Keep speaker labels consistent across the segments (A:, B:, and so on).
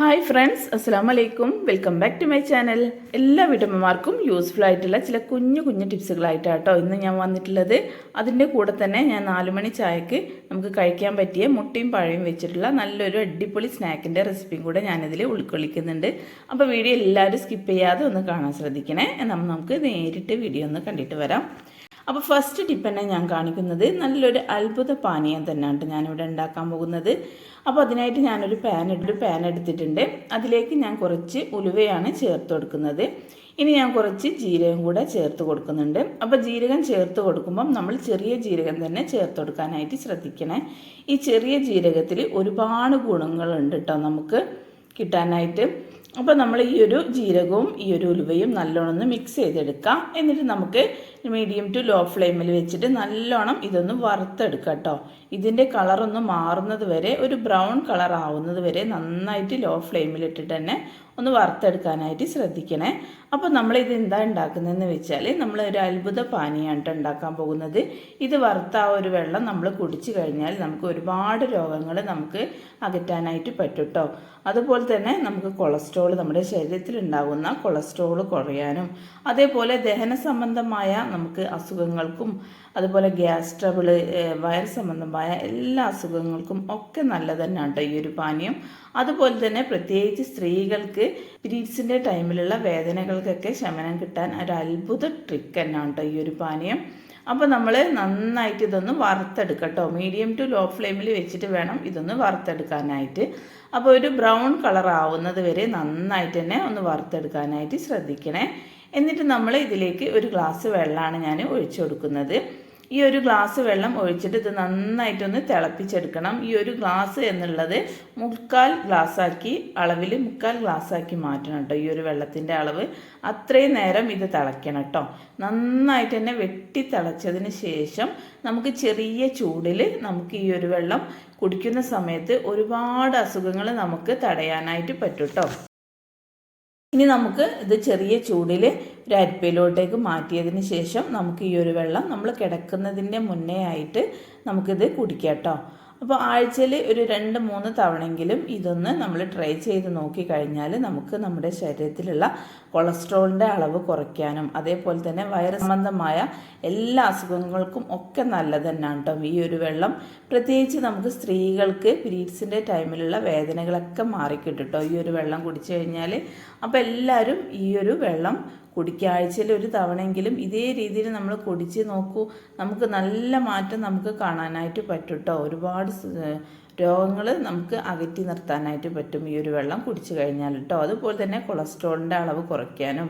A: Hi friends അസ്സാം വലൈക്കും welcome back to my channel എല്ലാ വീട്ടമ്മമാർക്കും യൂസ്ഫുൾ ആയിട്ടുള്ള ചില കുഞ്ഞു കുഞ്ഞു ടിപ്സുകളായിട്ടാട്ടോ ഇന്ന് ഞാൻ വന്നിട്ടുള്ളത്. അതിന്റെ കൂടെ തന്നെ ഞാൻ നാലുമണി ചായക്ക് നമുക്ക് കഴിക്കാൻ പറ്റിയ മുട്ടയും പഴയും വെച്ചിട്ടുള്ള നല്ലൊരു അടിപൊളി സ്നാക്കിന്റെ റെസിപ്പിയും കൂടെ ഞാനിതിൽ ഉൾക്കൊള്ളിക്കുന്നുണ്ട്. അപ്പോൾ വീഡിയോ എല്ലാവരും സ്കിപ്പ് ചെയ്യാതെ ഒന്ന് കാണാൻ ശ്രദ്ധിക്കണേ. എന്നാൽ നമുക്ക് നേരിട്ട് വീഡിയോ ഒന്ന് കണ്ടിട്ട് വരാം. അപ്പോൾ ഫസ്റ്റ് ടിപ്പ് തന്നെ ഞാൻ കാണിക്കുന്നത് നല്ലൊരു അത്ഭുത പാനീയം തന്നെയാണ് ഞാനിവിടെ ഉണ്ടാക്കാൻ പോകുന്നത്. അപ്പോൾ അതിനായിട്ട് ഞാനൊരു പാൻ ഒരു പാൻ എടുത്തിട്ടുണ്ട്. അതിലേക്ക് ഞാൻ കുറച്ച് ഉലുവയാണ് ചേർത്ത് കൊടുക്കുന്നത്. ഇനി ഞാൻ കുറച്ച് ജീരകം കൂടെ ചേർത്ത് കൊടുക്കുന്നുണ്ട്. അപ്പോൾ ജീരകം ചേർത്ത് കൊടുക്കുമ്പം നമ്മൾ ചെറിയ ജീരകം തന്നെ ചേർത്ത് കൊടുക്കാനായിട്ട് ശ്രദ്ധിക്കണേ. ഈ ചെറിയ ജീരകത്തിൽ ഒരുപാട് ഗുണങ്ങളുണ്ട് കേട്ടോ നമുക്ക് കിട്ടാനായിട്ട്. അപ്പോൾ നമ്മൾ ഈ ഒരു ജീരകവും ഈ ഒരു ഉലുവയും നല്ലോണം മിക്സ് ചെയ്തെടുക്കാം. എന്നിട്ട് നമുക്ക് മീഡിയം ടു ലോ ഫ്ലെയിമിൽ വെച്ചിട്ട് നല്ലോണം ഇതൊന്ന് വറുത്തെടുക്കാം കേട്ടോ ഇതിന്റെ കളറൊന്ന് മാറുന്നത് വരെ ഒരു ബ്രൗൺ കളർ ആവുന്നത് വരെ നന്നായിട്ട് ലോ ഫ്ലെയിമിലിട്ടിട്ട് തന്നെ ഒന്ന് വറുത്തെടുക്കാനായിട്ട് ശ്രദ്ധിക്കണേ. അപ്പോൾ നമ്മളിത് എന്താ ഉണ്ടാക്കുന്നതെന്ന് വെച്ചാൽ നമ്മൾ ഒരു അത്ഭുത പാനീയാണ് ഉണ്ടാക്കാൻ പോകുന്നത്. ഇത് വറുത്ത ആ ഒരു വെള്ളം നമ്മൾ കുടിച്ചു കഴിഞ്ഞാൽ നമുക്ക് ഒരുപാട് രോഗങ്ങൾ നമുക്ക് അകറ്റാനായിട്ട് പറ്റും കേട്ടോ അതുപോലെ തന്നെ നമുക്ക് കൊളസ്ട്രോൾ നമ്മുടെ ശരീരത്തിൽ ഉണ്ടാകുന്ന കൊളസ്ട്രോൾ കുറയാനും അതേപോലെ ദഹന സംബന്ധമായ നമുക്ക് അസുഖങ്ങൾക്കും അതുപോലെ ഗ്യാസ് ട്രബിൾ വയർ സംബന്ധമായ എല്ലാ അസുഖങ്ങൾക്കും ഒക്കെ നല്ലത് തന്നെയാണ് ഈ ഒരു പാനീയം. അതുപോലെ തന്നെ പ്രത്യേകിച്ച് സ്ത്രീകൾക്ക് പീരീഡ്സിന്റെ ടൈമിലുള്ള വേദനകൾക്കൊക്കെ ശമനം കിട്ടാൻ ഒരു അത്ഭുത ട്രിക്ക് തന്നെയാണ് ഈ ഒരു പാനീയം. അപ്പോൾ നമ്മൾ നന്നായിട്ട് ഇതൊന്ന് വറുത്തെടുക്കട്ടോ. മീഡിയം ടു ലോ ഫ്ലെയിമിൽ വെച്ചിട്ട് വേണം ഇതൊന്ന് വറുത്തെടുക്കാനായിട്ട്. അപ്പോൾ ഒരു ബ്രൗൺ കളർ ആവുന്നത് വരെ നന്നായിട്ട് തന്നെ ഒന്ന് വറുത്തെടുക്കാനായിട്ട് ശ്രദ്ധിക്കണേ. എന്നിട്ട് നമ്മൾ ഇതിലേക്ക് ഒരു ഗ്ലാസ് വെള്ളമാണ് ഞാൻ ഒഴിച്ചു കൊടുക്കുന്നത്. ഈ ഒരു ഗ്ലാസ് വെള്ളം ഒഴിച്ചിട്ട് ഇത് നന്നായിട്ടൊന്ന് തിളപ്പിച്ചെടുക്കണം. ഈ ഒരു ഗ്ലാസ് എന്നുള്ളത് മുക്കാൽ ഗ്ലാസ്സാക്കി അളവിൽ മുക്കാൽ ഗ്ലാസ്സാക്കി മാറ്റണം കേട്ടോ. ഈ ഒരു വെള്ളത്തിന്റെ അളവ്. അത്രയും നേരം ഇത് തിളയ്ക്കണം കേട്ടോ. നന്നായിട്ട് തന്നെ വെട്ടി തിളച്ചതിന് ശേഷം നമുക്ക് ചെറിയ ചൂടിൽ നമുക്ക് ഈ ഒരു വെള്ളം കുടിക്കുന്ന സമയത്ത് ഒരുപാട് അസുഖങ്ങൾ നമുക്ക് തടയാനായിട്ട് പറ്റും കേട്ടോ. ഇനി നമുക്ക് ഇത് ചെറിയ ചൂടിൽ ഒരു അരിപ്പയിലോട്ടേക്ക് മാറ്റിയതിന് ശേഷം നമുക്ക് ഈ ഒരു വെള്ളം നമ്മൾ കിടക്കുന്നതിന്റെ മുന്നേ ആയിട്ട് നമുക്കിത് കുടിക്കാം കേട്ടോ. അപ്പോൾ ആഴ്ചയിൽ ഒരു രണ്ട് മൂന്ന് തവണയെങ്കിലും ഇതൊന്ന് നമ്മൾ ട്രൈ ചെയ്ത് നോക്കിക്കഴിഞ്ഞാൽ നമുക്ക് നമ്മുടെ ശരീരത്തിലുള്ള കൊളസ്ട്രോളിന്റെ അളവ് കുറയ്ക്കാനും അതേപോലെ തന്നെ വയറ് സംബന്ധമായ എല്ലാ അസുഖങ്ങൾക്കും ഒക്കെ നല്ലത് തന്നെയാണ് കേട്ടോ. ഈ ഒരു വെള്ളം പ്രത്യേകിച്ച് നമുക്ക് സ്ത്രീകൾക്ക് പീരീഡ്സിന്റെ ടൈമിലുള്ള വേദനകളൊക്കെ മാറിക്കിട്ടും കേട്ടോ. ഈ ഒരു വെള്ളം കുടിച്ചു കഴിഞ്ഞാൽ അപ്പോൾ എല്ലാവരും ഈ ഒരു വെള്ളം കുടിക്കുക ആഴ്ചയിൽ ഒരു തവണയെങ്കിലും ഇതേ രീതിയിൽ നമ്മൾ കുടിച്ച് നോക്കൂ. നമുക്ക് നല്ല മാറ്റം നമുക്ക് കാണാനായിട്ട് പറ്റും കേട്ടോ ഒരുപാട് രോഗങ്ങൾ നമുക്ക് അകറ്റി നിർത്താനായിട്ട് പറ്റും ഈ ഒരു വെള്ളം കുടിച്ചു കഴിഞ്ഞാൽ കേട്ടോ. അതുപോലെ തന്നെ കൊളസ്ട്രോളിന്റെ അളവ് കുറയ്ക്കാനും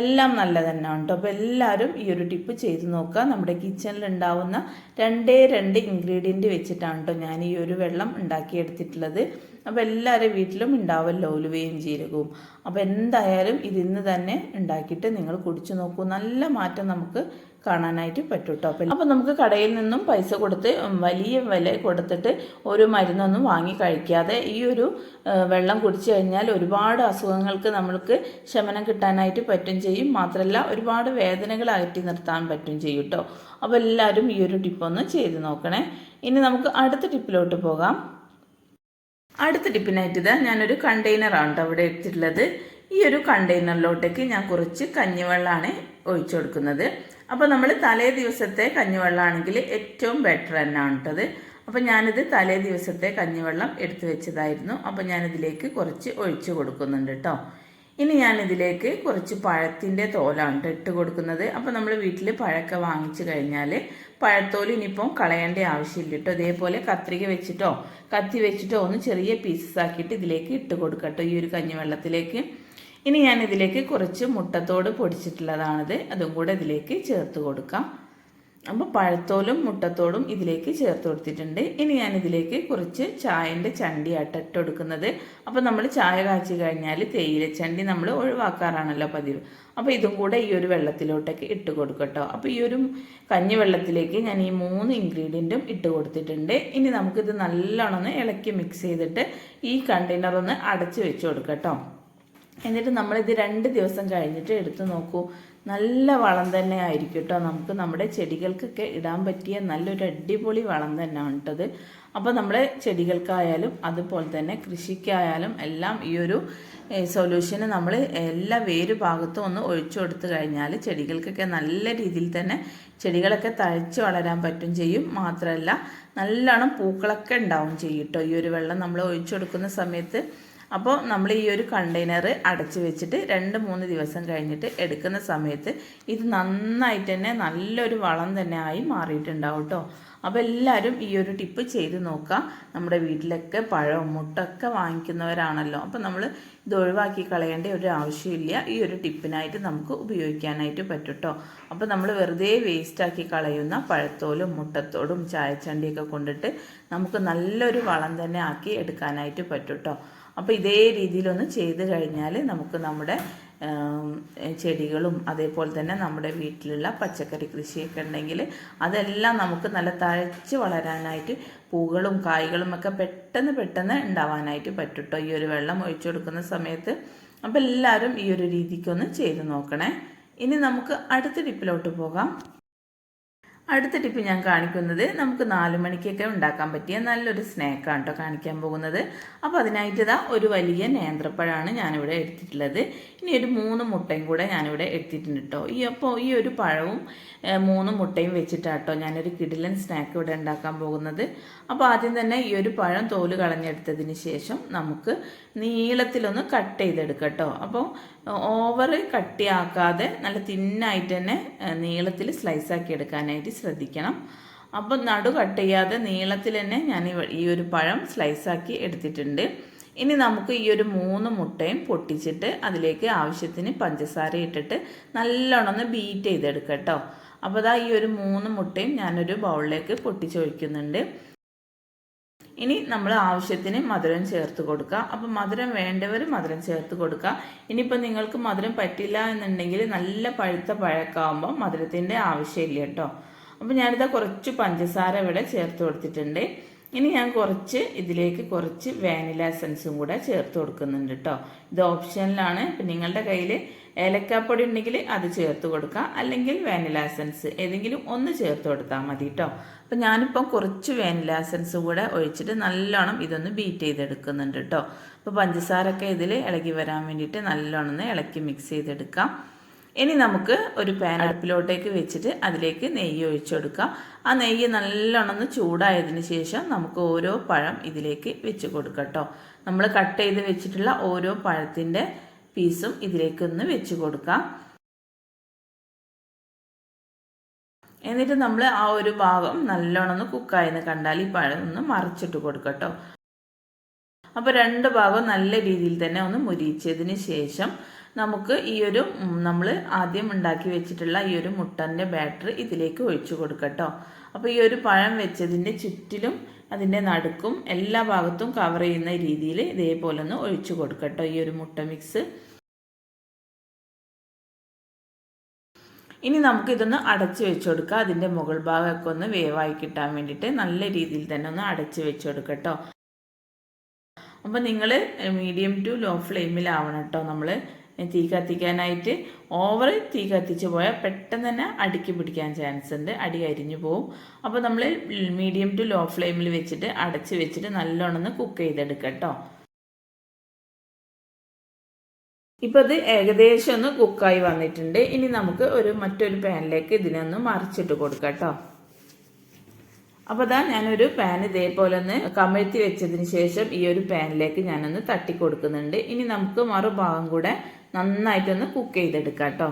A: എല്ലാം നല്ല തന്നെയാണ് കേട്ടോ. അപ്പോൾ എല്ലാവരും ഈ ഒരു ടിപ്പ് ചെയ്ത് നോക്കുക. നമ്മുടെ കിച്ചണിൽ ഉണ്ടാവുന്ന രണ്ടേ രണ്ട് ഇൻഗ്രീഡിയന്റ് വെച്ചിട്ടാണ് കേട്ടോ ഞാൻ ഈ ഒരു വെള്ളം ഉണ്ടാക്കിയെടുത്തിട്ടുള്ളത്. അപ്പോൾ എല്ലാവരുടെ വീട്ടിലും ഉണ്ടാവുമല്ലോ ഉലുവയും ജീരകവും. അപ്പോൾ എന്തായാലും ഇതിന്ന് തന്നെ ഉണ്ടാക്കിയിട്ട് നിങ്ങൾ കുടിച്ചു നോക്കൂ. നല്ല മാറ്റം നമുക്ക് കാണാനായിട്ട് പറ്റും കേട്ടോ അപ്പം അപ്പം നമുക്ക് കടയിൽ നിന്നും പൈസ കൊടുത്ത് വലിയ വില കൊടുത്തിട്ട് ഒരു മരുന്നൊന്നും വാങ്ങി കഴിക്കാതെ ഈ ഒരു വെള്ളം കുടിച്ചു കഴിഞ്ഞാൽ ഒരുപാട് അസുഖങ്ങൾക്ക് നമ്മൾക്ക് ശമനം കിട്ടാനായിട്ട് പറ്റും ചെയ്യും. മാത്രമല്ല ഒരുപാട് വേദനകൾ അകറ്റി നിർത്താൻ പറ്റും ചെയ്യും കേട്ടോ അപ്പോൾ എല്ലാവരും ഈ ഒരു ടിപ്പൊന്ന് ചെയ്ത് നോക്കണേ. ഇനി നമുക്ക് അടുത്ത ടിപ്പിലോട്ട് പോകാം. അടുത്ത ടിപ്പിനായിട്ട് ഇതാ ഞാനൊരു കണ്ടെയ്നറാണ് അവിടെ എടുത്തിട്ടുള്ളത് ഈ ഒരു കണ്ടെയ്നറിലോട്ടേക്ക് ഞാൻ കുറച്ച് കഞ്ഞിവെള്ളമാണ് ഒഴിച്ചു കൊടുക്കുന്നത്. അപ്പോൾ നമ്മൾ തലേ ദിവസത്തെ കഞ്ഞിവെള്ളമാണെങ്കിൽ ഏറ്റവും ബെറ്റർ തന്നെയാണ് കേട്ടത് അപ്പോൾ ഞാനിത് തലേ ദിവസത്തെ കഞ്ഞിവെള്ളം എടുത്തു വെച്ചതായിരുന്നു. അപ്പോൾ ഞാനിതിലേക്ക് കുറച്ച് ഒഴിച്ചു കൊടുക്കുന്നുണ്ട് കേട്ടോ. ഇനി ഞാൻ ഇതിലേക്ക് കുറച്ച് പഴത്തിന്റെ തോലാണ് ഇട്ട് കൊടുക്കുന്നത്. അപ്പോൾ നമ്മൾ വീട്ടിൽ പഴമൊക്കെ വാങ്ങിച്ചു കഴിഞ്ഞാൽ പഴത്തോൽ ഇനിയിപ്പം കളയേണ്ട ആവശ്യമില്ല കേട്ടോ ഇതേപോലെ കത്രിക വെച്ചിട്ടോ കത്തി വെച്ചിട്ടോ ഒന്ന് ചെറിയ പീസസ് ആക്കിയിട്ട് ഇതിലേക്ക് ഇട്ട് കൊടുക്കട്ടോ ഈ ഒരു കഞ്ഞിവെള്ളത്തിലേക്ക്. ഇനി ഞാൻ ഇതിലേക്ക് കുറച്ച് മുട്ടത്തോട് പൊടിച്ചിട്ടുള്ളതാണിത്. അതും കൂടെ ഇതിലേക്ക് ചേർത്ത് കൊടുക്കാം. അപ്പോൾ പഴത്തോലും മുട്ടത്തോടും ഇതിലേക്ക് ചേർത്ത് കൊടുത്തിട്ടുണ്ട്. ഇനി ഞാൻ ഇതിലേക്ക് കുറച്ച് ചായന്റെ ചണ്ടിയാട്ട ഇട്ട് കൊടുക്കുന്നത്. അപ്പോൾ നമ്മൾ ചായ കാച്ചി കഴിഞ്ഞാൽ തേയിലച്ചണ്ടി നമ്മൾ ഒഴിവാക്കാറാണല്ലോ പതിവ്. അപ്പോൾ ഇതും കൂടെ ഈ ഒരു വെള്ളത്തിലോട്ടൊക്കെ ഇട്ട് കൊടുക്കട്ടോ അപ്പോൾ ഈ ഒരു കഞ്ഞി വെള്ളത്തിലേക്ക് ഞാൻ ഈ മൂന്ന് ഇൻഗ്രീഡിയന്റും ഇട്ട് കൊടുത്തിട്ടുണ്ട്. ഇനി നമുക്കിത് നല്ലോണം ഇളക്കി മിക്സ് ചെയ്തിട്ട് ഈ കണ്ടെയ്നർ ഒന്ന് അടച്ച് വെച്ച് കൊടുക്കട്ടോ എന്നിട്ട് നമ്മളിത് രണ്ട് ദിവസം കഴിഞ്ഞിട്ട് എടുത്തു നോക്കൂ. നല്ല വളം തന്നെ ആയിരിക്കും കേട്ടോ നമുക്ക് നമ്മുടെ ചെടികൾക്കൊക്കെ ഇടാൻ പറ്റിയ നല്ലൊരു അടിപൊളി വളം തന്നെയാണ് കേട്ടത് അപ്പോൾ നമ്മുടെ ചെടികൾക്കായാലും അതുപോലെ തന്നെ കൃഷിക്കായാലും എല്ലാം ഈ ഒരു സൊല്യൂഷന് നമ്മൾ എല്ലാ വേര് ഭാഗത്തും ഒന്ന് ഒഴിച്ചു കൊടുത്തു കഴിഞ്ഞാൽ ചെടികൾക്കൊക്കെ നല്ല രീതിയിൽ തന്നെ ചെടികളൊക്കെ തഴച്ച് വളരാൻ പറ്റും ചെയ്യും. മാത്രമല്ല നല്ലോണം പൂക്കളൊക്കെ ഉണ്ടാവും ചെയ്യും കേട്ടോ ഈ ഒരു വെള്ളം നമ്മൾ ഒഴിച്ചു കൊടുക്കുന്ന സമയത്ത് അപ്പോൾ നമ്മൾ ഈ ഒരു കണ്ടെയ്നർ അടച്ചു വെച്ചിട്ട് രണ്ട് മൂന്ന് ദിവസം കഴിഞ്ഞിട്ട് എടുക്കുന്ന സമയത്ത് ഇത് നന്നായിട്ട് തന്നെ നല്ലൊരു വളം തന്നെ ആയി മാറിയിട്ടുണ്ടാവും കേട്ടോ അപ്പോൾ എല്ലാവരും ഈ ഒരു ടിപ്പ് ചെയ്ത് നോക്കാം. നമ്മുടെ വീട്ടിലൊക്കെ പഴവും മുട്ടൊക്കെ വാങ്ങിക്കുന്നവരാണല്ലോ. അപ്പോൾ നമ്മൾ ഇത് ഒഴിവാക്കി കളയേണ്ട ഒരു ആവശ്യമില്ല. ഈ ഒരു ടിപ്പിനായിട്ട് നമുക്ക് ഉപയോഗിക്കാനായിട്ട് പറ്റും കേട്ടോ അപ്പോൾ നമ്മൾ വെറുതെ വേസ്റ്റാക്കി കളയുന്ന പഴത്തോലും മുട്ടത്തോടും ചായച്ചണ്ടിയൊക്കെ കൊണ്ടിട്ട് നമുക്ക് നല്ലൊരു വളം തന്നെ ആക്കി എടുക്കാനായിട്ട് പറ്റും കേട്ടോ അപ്പോൾ ഇതേ രീതിയിലൊന്ന് ചെയ്ത് കഴിഞ്ഞാൽ നമുക്ക് നമ്മുടെ ചെടികളും അതേപോലെ തന്നെ നമ്മുടെ വീട്ടിലുള്ള പച്ചക്കറി കൃഷിയൊക്കെ ഉണ്ടെങ്കിൽ അതെല്ലാം നമുക്ക് നല്ല തഴച്ച് വളരാനായിട്ട് പൂകളും കായ്കളും ഒക്കെ പെട്ടെന്ന് പെട്ടെന്ന് ഉണ്ടാവാനായിട്ട് പറ്റും ഈ ഒരു വെള്ളം ഒഴിച്ചു കൊടുക്കുന്ന സമയത്ത് അപ്പോൾ എല്ലാവരും ഈ ഒരു രീതിക്കൊന്ന് ചെയ്ത് നോക്കണേ. ഇനി നമുക്ക് അടുത്ത ടിപ്പിലോട്ട് പോകാം. അടുത്ത ടിപ്പ് ഞാൻ കാണിക്കുന്നത് നമുക്ക് നാല് മണിക്കൊക്കെ ഉണ്ടാക്കാൻ പറ്റിയ നല്ലൊരു സ്നാക്കാണ് കേട്ടോ കാണിക്കാൻ പോകുന്നത്. അപ്പോൾ അതിനായിട്ട് ഇതാ ഒരു വലിയ നേന്ത്രപ്പഴമാണ് ഞാനിവിടെ എടുത്തിട്ടുള്ളത്. ഇനി ഒരു മൂന്ന് മുട്ടയും കൂടെ ഞാനിവിടെ എടുത്തിട്ടുണ്ട് കേട്ടോ ഈ അപ്പോൾ ഈ ഒരു പഴവും മൂന്ന് മുട്ടയും വെച്ചിട്ടാണ് കേട്ടോ ഞാനൊരു കിടിലൻ സ്നാക്ക് ഇവിടെ ഉണ്ടാക്കാൻ പോകുന്നത്. അപ്പോൾ ആദ്യം തന്നെ ഈ ഒരു പഴം തോൽ കളഞ്ഞെടുത്തതിന് ശേഷം നമുക്ക് നീളത്തിലൊന്ന് കട്ട് ചെയ്തെടുക്കാം കേട്ടോ അപ്പോൾ ഓവർ കട്ടിയാക്കാതെ നല്ല തിന്നായിട്ട് തന്നെ നീളത്തിൽ സ്ലൈസ് ആക്കി എടുക്കാനായിട്ട് ശ്രദ്ധിക്കണം. അപ്പോൾ നടു കട്ട് ചെയ്യാതെ നീളത്തിൽ തന്നെ ഞാൻ ഈ ഒരു പഴം സ്ലൈസാക്കി എടുത്തിട്ടുണ്ട്. ഇനി നമുക്ക് ഈ ഒരു മൂന്ന് മുട്ടയും പൊട്ടിച്ചിട്ട് അതിലേക്ക് ആവശ്യത്തിന് പഞ്ചസാര ഇട്ടിട്ട് നല്ലോണം ബീറ്റ് ചെയ്തെടുക്കാം കേട്ടോ. അപ്പോൾ അതാ ഈ ഒരു മൂന്ന് മുട്ടയും ഞാനൊരു ബൗളിലേക്ക് പൊട്ടിച്ചൊഴിക്കുന്നുണ്ട്. ഇനി നമ്മൾ ആവശ്യത്തിന് മധുരം ചേർത്ത് കൊടുക്കുക അപ്പം മധുരം വേണ്ടവർ മധുരം ചേർത്ത് കൊടുക്കുക ഇനിയിപ്പോൾ നിങ്ങൾക്ക് മധുരം പറ്റില്ല എന്നുണ്ടെങ്കിൽ നല്ല പഴുത്ത പഴക്കാവുമ്പോൾ മധുരത്തിന്റെ ആവശ്യമില്ല കേട്ടോ. അപ്പം ഞാനിതാ കുറച്ച് പഞ്ചസാര ഇവിടെ ചേർത്ത് കൊടുത്തിട്ടുണ്ട്. ഇനി ഞാൻ കുറച്ച് ഇതിലേക്ക് കുറച്ച് വാനില എസൻസും കൂടെ ചേർത്ത് കൊടുക്കുന്നുണ്ട് കേട്ടോ. ഇത് ഓപ്ഷനിലാണ്. നിങ്ങളുടെ കയ്യിൽ ഏലക്കാപ്പൊടി ഉണ്ടെങ്കിൽ അത് ചേർത്ത് കൊടുക്കാം അല്ലെങ്കിൽ വാനില എസൻസ് ഏതെങ്കിലും ഒന്ന് ചേർത്ത് കൊടുത്താൽ മതി കേട്ടോ അപ്പം ഞാനിപ്പം കുറച്ച് വാനില എസൻസ് കൂടെ ഒഴിച്ചിട്ട് നല്ലോണം ഇതൊന്ന് ബീറ്റ് ചെയ്തെടുക്കുന്നുണ്ട് കേട്ടോ അപ്പോൾ പഞ്ചസാരൊക്കെ ഇതിൽ ഇളകി വരാൻ വേണ്ടിയിട്ട് നല്ലോണം ഇളക്കി മിക്സ് ചെയ്തെടുക്കാം. ഇനി നമുക്ക് ഒരു പാൻ അടുപ്പിലോട്ടേക്ക് വെച്ചിട്ട് അതിലേക്ക് നെയ്യ് ഒഴിച്ചു കൊടുക്കാം. ആ നെയ്യ് നല്ലോണം ഒന്ന് ചൂടായതിന് ശേഷം നമുക്ക് ഓരോ പഴം ഇതിലേക്ക് വെച്ച് കൊടുക്കാം കേട്ടോ നമ്മൾ കട്ട് ചെയ്ത് വെച്ചിട്ടുള്ള ഓരോ പഴത്തിന്റെ പീസും ഇതിലേക്കൊന്ന് വെച്ച് കൊടുക്കാം. എന്നിട്ട് നമ്മൾ ആ ഒരു ഭാഗം നല്ലോണം ഒന്ന് കുക്കായെന്ന് കണ്ടാൽ ഈ പഴം ഒന്ന് മറിച്ചിട്ട് കൊടുക്കട്ടോ അപ്പോൾ രണ്ട് ഭാഗം നല്ല രീതിയിൽ തന്നെ ഒന്ന് മുരിച്ചതിന് ശേഷം നമുക്ക് ഈ ഒരു നമ്മൾ ആദ്യം ഉണ്ടാക്കി വെച്ചിട്ടുള്ള ഈ ഒരു മുട്ടന്റെ ബാറ്റർ ഇതിലേക്ക് ഒഴിച്ചു കൊടുക്കട്ടോ അപ്പോൾ ഈ ഒരു പഴം വെച്ചതിന്റെ ചുറ്റിലും അതിന്റെ നടുക്കും എല്ലാ ഭാഗത്തും കവർ ചെയ്യുന്ന രീതിയിൽ ഇതേപോലെ ഒന്ന് ഒഴിച്ചു കൊടുക്കട്ടോ ഈ ഒരു മുട്ട മിക്സ് ഇനി നമുക്ക് ഇതൊന്ന് അടച്ച് വെച്ച് അതിന്റെ മുകൾ ഭാഗമൊക്കെ ഒന്ന് വേവായി കിട്ടാൻ വേണ്ടിയിട്ട് നല്ല രീതിയിൽ തന്നെ ഒന്ന് അടച്ച് വെച്ചുകൊടുക്കട്ടോ അപ്പോൾ നിങ്ങൾ മീഡിയം ടു ലോ ഫ്ലെയിമിലാവണം കേട്ടോ നമ്മൾ തീ കത്തിക്കാനായിട്ട് ഓവർ തീ കത്തിച്ച് പോയാൽ പെട്ടെന്ന് തന്നെ അടുക്കി പിടിക്കാൻ ചാൻസ് ഉണ്ട്. അടി അരിഞ്ഞു പോവും. അപ്പോൾ നമ്മൾ മീഡിയം ടു ലോ ഫ്ലെയിമിൽ വെച്ചിട്ട് അടച്ച് വെച്ചിട്ട് നല്ലോണം ഒന്ന് കുക്ക് ചെയ്തെടുക്കാം കേട്ടോ ഇപ്പോൾ അത് ഏകദേശം ഒന്ന് കുക്കായി വന്നിട്ടുണ്ട്. ഇനി നമുക്ക് ഒരു മറ്റൊരു പാനിലേക്ക് ഇതിനൊന്ന് മറിച്ചിട്ട് കൊടുക്കാം കേട്ടോ അപ്പോൾ അതാ ഞാനൊരു പാൻ ഇതേപോലെ ഒന്ന് കമഴ്ത്തി വെച്ചതിന് ശേഷം ഈ ഒരു പാനിലേക്ക് ഞാനൊന്ന് തട്ടി കൊടുക്കുന്നുണ്ട്. ഇനി നമുക്ക് മറുഭാഗം കൂടെ നന്നായിട്ടൊന്ന് കുക്ക് ചെയ്തെടുക്കാം കേട്ടോ.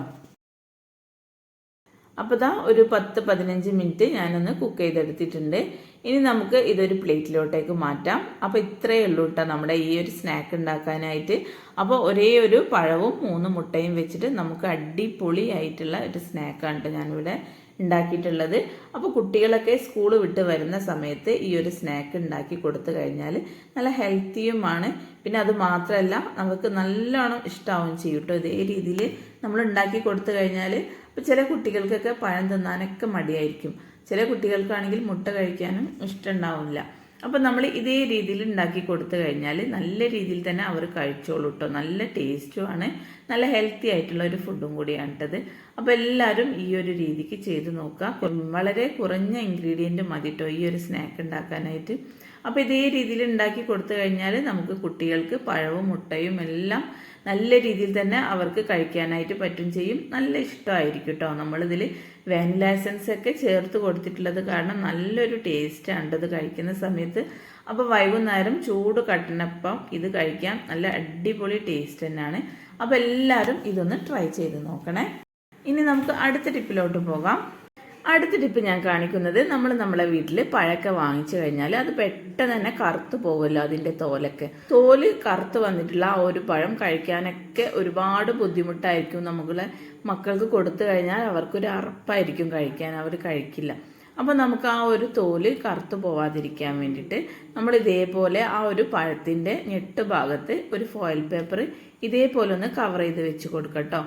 A: അപ്പോൾ ഇതാ ഒരു പത്ത് പതിനഞ്ച് മിനിറ്റ് ഞാനൊന്ന് കുക്ക് ചെയ്തെടുത്തിട്ടുണ്ട്. ഇനി നമുക്ക് ഇതൊരു പ്ലേറ്റിലോട്ടേക്ക് മാറ്റാം. അപ്പോൾ ഇത്രയേ ഉള്ളൂ കേട്ടോ നമ്മുടെ ഈ ഒരു സ്നാക്ക് ഉണ്ടാക്കാനായിട്ട്. അപ്പോൾ ഒരേ ഒരു പഴവും മൂന്ന് മുട്ടയും വെച്ചിട്ട് നമുക്ക് അടിപൊളിയായിട്ടുള്ള ഒരു സ്നാക്കാണ് കേട്ടോ ഞാനിവിടെ ഉണ്ടാക്കിയിട്ടുള്ളത്. അപ്പോൾ കുട്ടികളൊക്കെ സ്കൂൾ വിട്ട് വരുന്ന സമയത്ത് ഈ ഒരു സ്നാക്ക് ഉണ്ടാക്കി കൊടുത്തു കഴിഞ്ഞാൽ നല്ല ഹെൽത്തിയുമാണ് പിന്നെ അത് മാത്രമല്ല നമുക്ക് നല്ലോണം ഇഷ്ടമാവും ചെയ്യും കേട്ടോ. ഇതേ രീതിയിൽ നമ്മൾ ഉണ്ടാക്കി കൊടുത്തു കഴിഞ്ഞാൽ ഇപ്പോൾ ചില കുട്ടികൾക്കൊക്കെ പഴം തിന്നാനൊക്കെ മടിയായിരിക്കും. ചില കുട്ടികൾക്കാണെങ്കിൽ മുട്ട കഴിക്കാനും ഇഷ്ടമുണ്ടാവില്ല അപ്പോൾ നമ്മൾ ഇതേ രീതിയിൽ ഉണ്ടാക്കി കൊടുത്തു കഴിഞ്ഞാൽ നല്ല രീതിയിൽ തന്നെ അവർ കഴിച്ചോളൂ കേട്ടോ നല്ല ടേസ്റ്റുമാണ് നല്ല ഹെൽത്തി ആയിട്ടുള്ള ഒരു ഫുഡും കൂടിയാണ് കേട്ടത് അപ്പോൾ എല്ലാവരും ഈ ഒരു രീതിക്ക് ചെയ്ത് നോക്കുക വളരെ കുറഞ്ഞ ഇൻഗ്രീഡിയന്റ് മതി കേട്ടോ ഈ ഒരു സ്നാക്ക് ഉണ്ടാക്കാനായിട്ട്. അപ്പോൾ ഇതേ രീതിയിൽ ഉണ്ടാക്കി കൊടുത്തു കഴിഞ്ഞാൽ നമുക്ക് കുട്ടികൾക്ക് പഴവും മുട്ടയും എല്ലാം നല്ല രീതിയിൽ തന്നെ അവർക്ക് കഴിക്കാനായിട്ട് പറ്റും ചെയ്യും. നല്ല ഇഷ്ടമായിരിക്കും കേട്ടോ നമ്മളിതിൽ വാനില എസൻസ് ഒക്കെ ചേർത്ത് കൊടുത്തിട്ടുള്ളത് കാരണം നല്ലൊരു ടേസ്റ്റ് ടേസ്റ്റാണ് ഇത് കഴിക്കുന്ന സമയത്ത്. അപ്പോൾ വൈകുന്നേരം ചൂട് കട്ടനപ്പം ഇത് കഴിക്കാം. നല്ല അടിപൊളി ടേസ്റ്റ് തന്നെയാണ്. അപ്പോൾ എല്ലാവരും ഇതൊന്ന് ട്രൈ ചെയ്ത് നോക്കണേ. ഇനി നമുക്ക് അടുത്ത ടിപ്പിലോട്ട് പോകാം. അടുത്ത ടിപ്പ് ഞാൻ കാണിക്കുന്നത് നമ്മൾ നമ്മളെ വീട്ടിൽ പഴക്ക വാങ്ങിച്ചു കഴിഞ്ഞാൽ അത് പെട്ടെന്ന് തന്നെ കറുത്തു പോകുമല്ലോ അതിന്റെ തോലൊക്കെ. തോൽ കറുത്ത് വന്നിട്ടുള്ള ആ ഒരു പഴം കഴിക്കാനൊക്കെ ഒരുപാട് ബുദ്ധിമുട്ടായിരിക്കും നമുക്ക് മക്കൾക്ക് കൊടുത്തു കഴിഞ്ഞാൽ അവർക്കൊരു അറപ്പായിരിക്കും കഴിക്കാൻ അവർ കഴിക്കില്ല. അപ്പോൾ നമുക്ക് ആ ഒരു തോൽ കറുത്തു പോവാതിരിക്കാൻ വേണ്ടിയിട്ട് നമ്മൾ ഇതേപോലെ ആ ഒരു പഴത്തിന്റെ ഞെട്ട് ഭാഗത്ത് ഒരു ഫോയിൽ പേപ്പർ ഇതേപോലെ ഒന്ന് കവർ ചെയ്ത് വെച്ച് കൊടുക്കട്ടോ.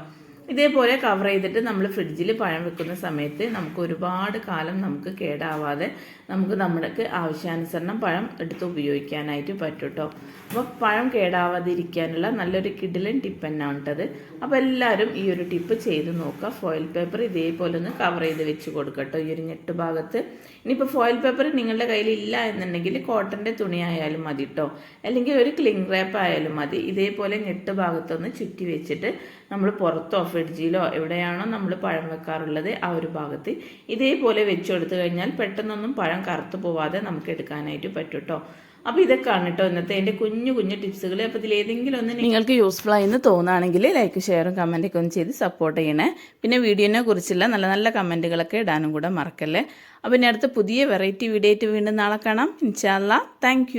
A: ഇതേപോലെ കവർ ചെയ്തിട്ട് നമ്മൾ ഫ്രിഡ്ജിൽ പഴം വെക്കുന്ന സമയത്ത് നമുക്ക് ഒരുപാട് കാലം നമുക്ക് കേടാവാതെ നമുക്ക് നമ്മൾക്ക് ആവശ്യാനുസരണം പഴം എടുത്ത് ഉപയോഗിക്കാനായിട്ട് പറ്റും കേട്ടോ അപ്പോൾ പഴം കേടാവാതിരിക്കാനുള്ള നല്ലൊരു കിഡിലൻ ടിപ്പ് തന്നെയാണ് കേട്ടത് അപ്പോൾ എല്ലാവരും ഈ ഒരു ടിപ്പ് ചെയ്ത് നോക്കുക. ഫോയിൽ പേപ്പർ ഇതേപോലെ ഒന്ന് കവർ ചെയ്ത് വെച്ച് കൊടുക്കട്ടോ ഈ ഒരു ഞെട്ട് ഭാഗത്ത്. ഇനിയിപ്പോൾ ഫോയിൽ പേപ്പർ നിങ്ങളുടെ കയ്യിൽ ഇല്ല എന്നുണ്ടെങ്കിൽ കോട്ടന്റെ തുണി ആയാലും മതി കേട്ടോ അല്ലെങ്കിൽ ഒരു ക്ലിങ് റാപ്പ് ആയാലും മതി. ഇതേപോലെ ഞെട്ട് ഭാഗത്തൊന്ന് ചുറ്റി വെച്ചിട്ട് നമ്മൾ പുറത്തോ ഫ്രിഡ്ജിലോ എവിടെയാണോ നമ്മൾ പഴം വെക്കാറുള്ളത് ആ ഒരു ഭാഗത്ത് ഇതേപോലെ വെച്ച് കൊടുത്തു കഴിഞ്ഞാൽ പെട്ടെന്നൊന്നും പഴം കറുത്തു പോവാതെ നമുക്ക് എടുക്കാനായിട്ട് പറ്റും കേട്ടോ അപ്പോൾ ഇതൊക്കെയാണ് കേട്ടോ ഇന്നത്തെ എന്റെ കുഞ്ഞു കുഞ്ഞു ടിപ്സുകൾ. അപ്പോൾ ഇതിലേതെങ്കിലും ഒന്ന് നിങ്ങൾക്ക് യൂസ്ഫുൾ ആയെന്ന് തോന്നുകയാണെങ്കിൽ ലൈക്ക് ഷെയറും കമന്റൊക്കെ ഒന്ന് ചെയ്ത് സപ്പോർട്ട് ചെയ്യണേ. പിന്നെ വീഡിയോനെ കുറിച്ചുള്ള നല്ല നല്ല കമന്റുകളൊക്കെ ഇടാനും കൂടെ മറക്കല്ലേ. അപ്പോൾ ഇനി അടുത്ത പുതിയ വെറൈറ്റി വീഡിയോ ആയിട്ട് വീണ്ടും നാളെ കാണാം. ഇൻഷാല്ല താങ്ക്